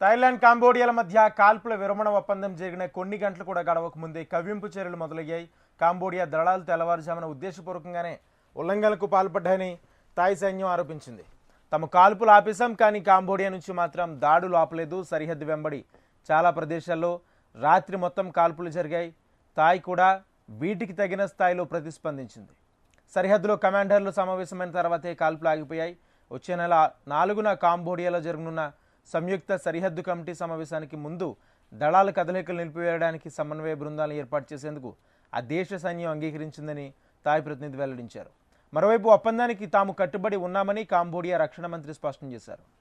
Thailand కాంబోడియాల మధ్య కాల్పుల విరమణ ఒప్పందం జరిగిన కొన్ని గంటలు కూడా గడవక ముందే కవ్వింపు చర్యలు మొదలయ్యాయి. కాంబోడియా దళాలు తెల్లవారుజామున ఉద్దేశపూర్వకంగానే ఉల్లంఘనకు పాల్పడ్డాయని థాయ్ సైన్యం ఆరోపించింది. తమ కాల్పులు ఆపేశాం కానీ కాంబోడియా నుంచి మాత్రం దాడులు ఆపలేదు సరిహద్దు వెంబడి చాలా ప్రదేశాల్లో రాత్రి మొత్తం కాల్పులు జరిగాయి. థాయ్ కూడా వీటికి తగిన స్థాయిలో ప్రతిస్పందించింది. సరిహద్దులో కమాండర్లు సమావేశమైన తర్వాతే కాల్పులు ఆగిపోయాయి. వచ్చే నెల నాలుగున కాంబోడియాలో జరగనున్న సంయుక్త సరిహద్దు కమిటీ సమావేశానికి ముందు దళాల కదలికలు నిలిపివేయడానికి సమన్వయ బృందాలను ఏర్పాటు చేసేందుకు ఆ దేశ సైన్యం అంగీకరించిందని తాయ్ ప్రతినిధి వెల్లడించారు. మరోవైపు ఒప్పందానికి తాము కట్టుబడి ఉన్నామని కాంబోడియా రక్షణ మంత్రి స్పష్టం చేశారు.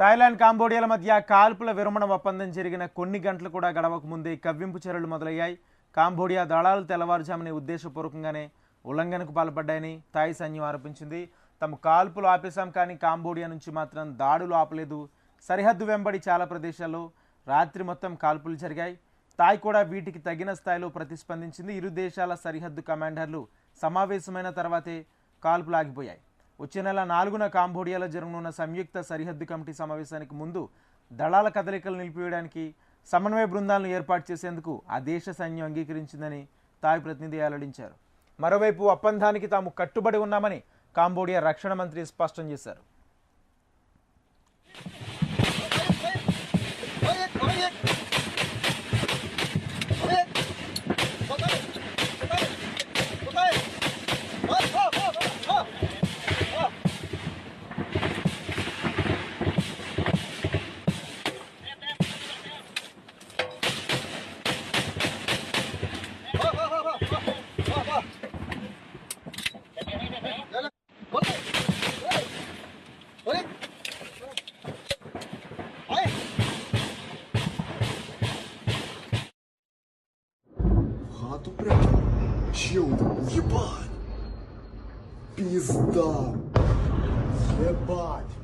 థాయిలాండ్ కాంబోడియాల మధ్య కాల్పుల విరమణ ఒప్పందం జరిగిన కొన్ని గంటలు కూడా గడవక ముందే కవ్వింపు చర్యలు మొదలయ్యాయి. కాంబోడియా దళాలు తెల్లవారుజామునే ఉద్దేశపూర్వకంగానే ఉల్లంఘనకు పాల్పడ్డాయని థాయ్ సైన్యం ఆరోపించింది. తమ కాల్పులు ఆపేశాం కానీ కాంబోడియా నుంచి మాత్రం దాడులు ఆపలేదు. సరిహద్దు వెంబడి చాలా ప్రదేశాల్లో రాత్రి మొత్తం కాల్పులు జరిగాయి. థాయ్ కూడా వీటికి తగిన స్థాయిలో ప్రతిస్పందించింది. ఇరు దేశాల సరిహద్దు కమాండర్లు సమావేశమైన తర్వాతే కాల్పులు ఆగిపోయాయి. వచ్చే నెల నాలుగున కాంబోడియాలో జరగనున్న సంయుక్త సరిహద్దు కమిటీ సమావేశానికి ముందు దళాల కదలికలు నిలిపివేయడానికి సమన్వయ బృందాలను ఏర్పాటు చేసేందుకు ఆ దేశ సైన్యం అంగీకరించిందని తాయ్ ప్రతినిధి వెల్లడించారు. మరోవైపు ఒప్పందానికి తాము కట్టుబడి ఉన్నామని కాంబోడియా రక్షణ మంత్రి స్పష్టం చేశారు. Хату прям. Чел, ебать. Пизда. Ебать.